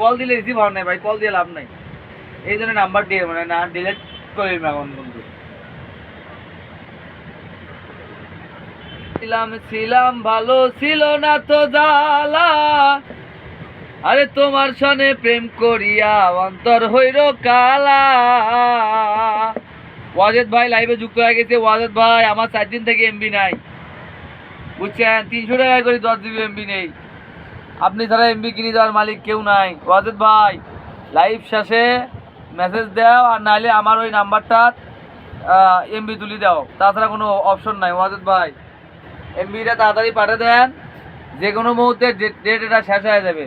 Call দিলে receive হওয়ার নাই ভাই, কল দিয়ে লাভ নাই। এই জন্য নাম্বার দিয়ে মানে না ডিলেট করে এখন বন্ধু। ছিলাম ছিলাম, ভালো ছিল না তো জ্বালা। আরে তোমার সনে প্রেম করিয়া অন্তর হইল কালা। ওয়াজেদ ভাই লাইভে যুক্ত হয়ে গেছে। ওয়াজেদ ভাই, আমার চার দিন থেকে এমবি নাই। বুঝছেন? তিনশো টাকা করে দশ জিবি এমবি নেই। আপনি ছাড়া এমবি কিনে দেওয়ার মালিক কেউ নাই। ওয়াজেদ ভাই লাইভ শেষে মেসেজ দাও আর নাহলে আমার ওই নাম্বারটা এমবি তুলি দাও। তাছাড়া কোনো অপশন নাই। ওয়াজেদ ভাই এমবিটা তাড়াতাড়ি পাঠিয়ে দেন। যে কোনো মুহূর্তে ডেট এটা শেষ হয়ে যাবে।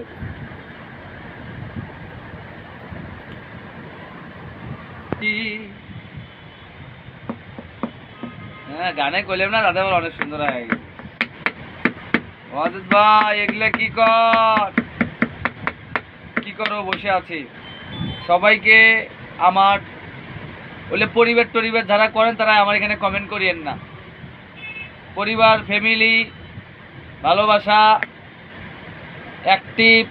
হ্যাঁ গানে কইলাম না দাদা অনেক সুন্দর হয়ে গেছে। ওয়াজেদ ভাই, এগুলা কি কর? কি করো বসে আছি। সবাইকে আমার বলে পরিবার টরিবার যারা করেন তারা আমার এখানে কমেন্ট করিয়েন না। পরিবার ফ্যামিলি ভালোবাসা অ্যাক্টিভ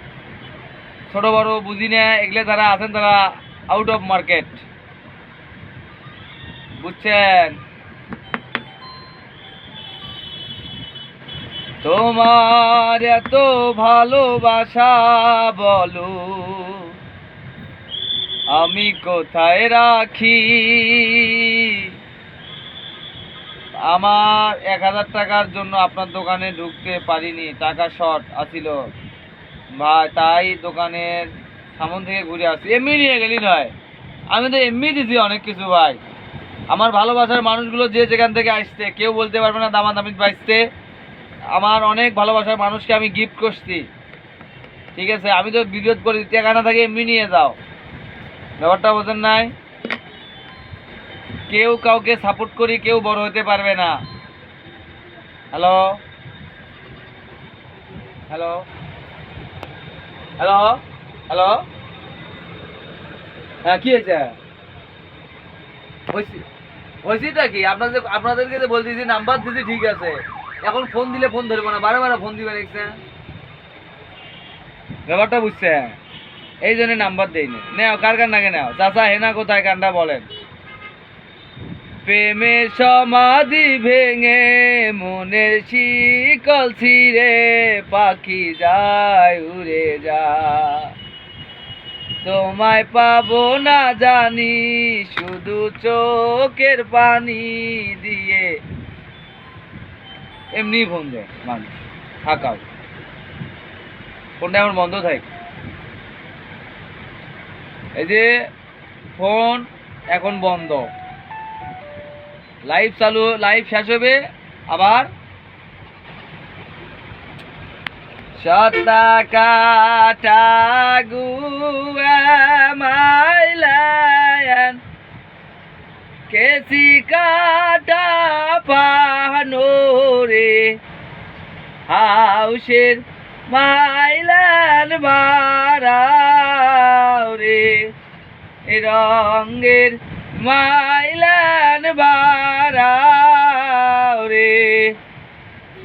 ছোট, বড় বুঝি না, এগুলো যারা আছেন তারা আউট অফ মার্কেট বুঝছেন? তোমার এত ভালোবাসা বলো, আমি কোথায় রাখি? আমার এক হাজার টাকার জন্য আপনার দোকানে ঢুকতে পারিনি, টাকা শর্ট আসিল ভাই, তাই দোকানের সামন থেকে ঘুরে আসি এমনি নিয়ে গেলি নয়। আমি তো এমনি দিছি অনেক কিছু, ভাই। আমার ভালোবাসার মানুষগুলো যে যেখান থেকে আসছে, কেউ বলতে পারবে না দামা দামাদামি বাঁচতে আমার অনেক ভালোবাসার মানুষকে আমি গিফট করছি। ঠিক আছে, আমি তো বিরোধ করি টাকা না থাকে, এমনি নিয়ে যাও। ব্যাপারটা বোঝেন নাই? কেউ কাউকে সাপোর্ট করি, কেউ বড় হতে পারবে না। হ্যালো হ্যালো হ্যালো হ্যালো হ্যাঁ কি হয়েছে? হয়েছে হয়েছেটা কি? আপনাদের আপনাদেরকে বলতেছি নাম্বার দিছি, ঠিক আছে। এখন ফোন দিলে ফোন ধরবো না, বারে বারে ফোন দিবে দেখছেন ব্যাপারটা বুঝছে? এই জন্য নাম্বার দেয়নি নেও, কার কার নাকি নেও? চাচা, হেনা কোথায়? কান্ডা বলেন। প্রেমের সমাধি ভেঙে মনের শিকল ছিঁড়ে পাখি যায়, উড়ে যা তোমায় পাবো না জানি, শুধু চোখের পানি দিয়ে এমনি ফোন দেয় মানুষ থাকাও। ফোনটা আমার বন্ধ থাকে। এই যে ফোন এখন বন্ধ। লাইভ চালু লাইভ শেষ হবে আবার সত্তা কাটা গুয়া কেসি কাটা পাহানো হাউসের মাইলান বারাও রে। এ রঙ্গের মাইলান বারাও রে।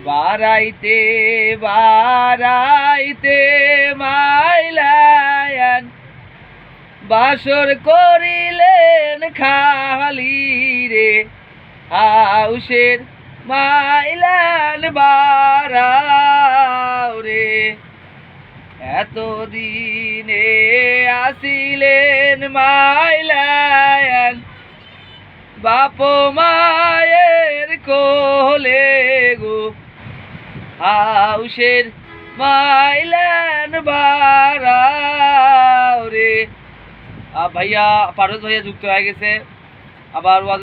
বারাইতে বারাইতে মাইলায়ান বাসর করিলেন খালি রে। হাউসের মাইলান বারাও রে এতদিনে আসিলেন মাইলায়ান বাপ মায়ের কোলে গো। হাউসের মাইলান বারাও রে ভাইয়া পারস ভাইয়া যুক্ত হয়ে গেছে। আবার